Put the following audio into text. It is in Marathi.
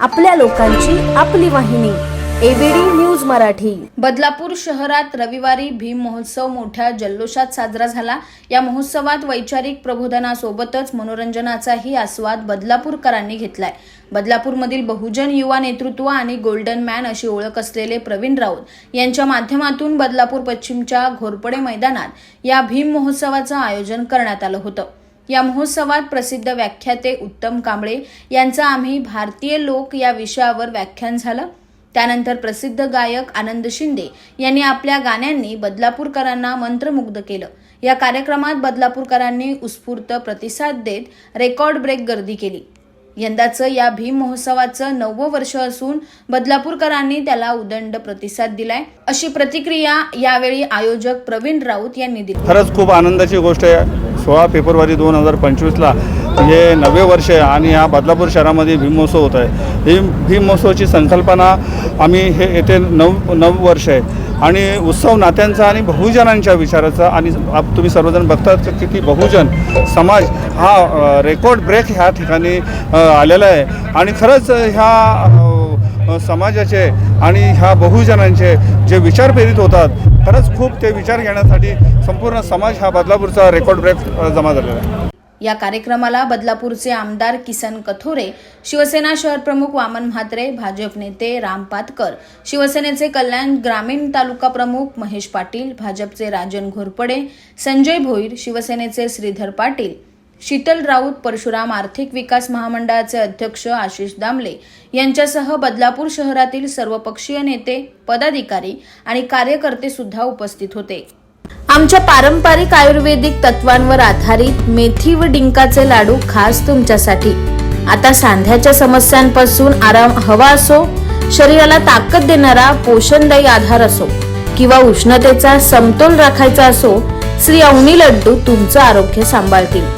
आपल्या लोकांची आपली वाहिनी एबीडी न्यूज मराठी. बदलापूर शहरात रविवारी भीम महोत्सव मोठ्या जल्लोषात साजरा झाला. या महोत्सवात वैचारिक प्रबोधनासोबतच मनोरंजनाचाही आस्वाद बदलापूरकरांनी घेतलाय. बदलापूरमधील बहुजन युवा नेतृत्व आणि गोल्डन मॅन अशी ओळख असलेले प्रवीण राऊत यांच्या माध्यमातून बदलापूर पश्चिमच्या घोरपडे मैदानात या भीम महोत्सवाचं आयोजन करण्यात आलं होतं. या महोत्सवात प्रसिद्ध व्याख्याते उत्तम कांबळे यांचा आम्ही भारतीय लोक या विषयावर व्याख्यान झालं. त्यानंतर प्रसिद्ध गायक आनंद शिंदे यांनी आपल्या गाण्यांनी बदलापूरकरांना मंत्रमुग्ध केलं. या कार्यक्रमात बदलापूरकरांनी उत्स्फूर्त प्रतिसाद देत रेकॉर्ड ब्रेक गर्दी केली. यंदाचं या भीम महोत्सवाचं नववं वर्ष असून बदलापूरकरांनी त्याला उदंड प्रतिसाद दिलाय. अशी प्रतिक्रिया यावेळी आयोजक प्रवीण राऊत यांनी दिली. खरंच खूप आनंदाची गोष्ट आहे. सोळा फेब्रुवारी दोन हजार पंचवीसला हे नवे वर्ष आहे आणि हा बदलापूर शहरामध्ये भीमोत्सव होत आहे. ही भीममहोत्सवाची संकल्पना आम्ही हे येथे नऊ नऊ वर्ष आहे. आणि उत्सव नात्यांचा आणि बहुजनांच्या विचाराचा आणि तुम्ही सर्वजण बघतात की किती बहुजन समाज हा रेकॉर्ड ब्रेक ह्या ठिकाणी आलेला आहे. आणि खरंच ह्या समाजाचे आणि ह्या बहुजनांचे जे विचार प्रेरित होतात खरंच खूप ते विचार घेण्यासाठी संपूर्ण समाज हा बदलापूरचा रेकॉर्ड ब्रेक जमा झालेला आहे. या कार्यक्रमाला बदलापूरचे आमदार किसन कथोरे शिवसेना शहर प्रमुख वामन म्हात्रे भाजप नेते राम पातकर शिवसेनेचे कल्याण ग्रामीण तालुका प्रमुख महेश पाटील भाजपचे राजन घोरपडे संजय भोईर शिवसेनेचे श्रीधर पाटील शीतल राऊत परशुराम आर्थिक विकास महामंडळाचे अध्यक्ष आशिष दामले यांच्यासह बदलापूर शहरातील सर्वपक्षीय नेते पदाधिकारी आणि कार्यकर्ते सुद्धा उपस्थित होते. आमच्या पारंपरिक आयुर्वेदिक तत्वांवर आधारित मेथी व डिंकाचे लाडू खास तुमच्यासाठी. आता सांध्याच्या समस्यांपासून आराम हवा असो शरीराला ताकद देणारा पोषणदायी आधार असो किंवा उष्णतेचा समतोल राखायचा असो श्री अवनी लड्डू तुमचं आरोग्य सांभाळतील.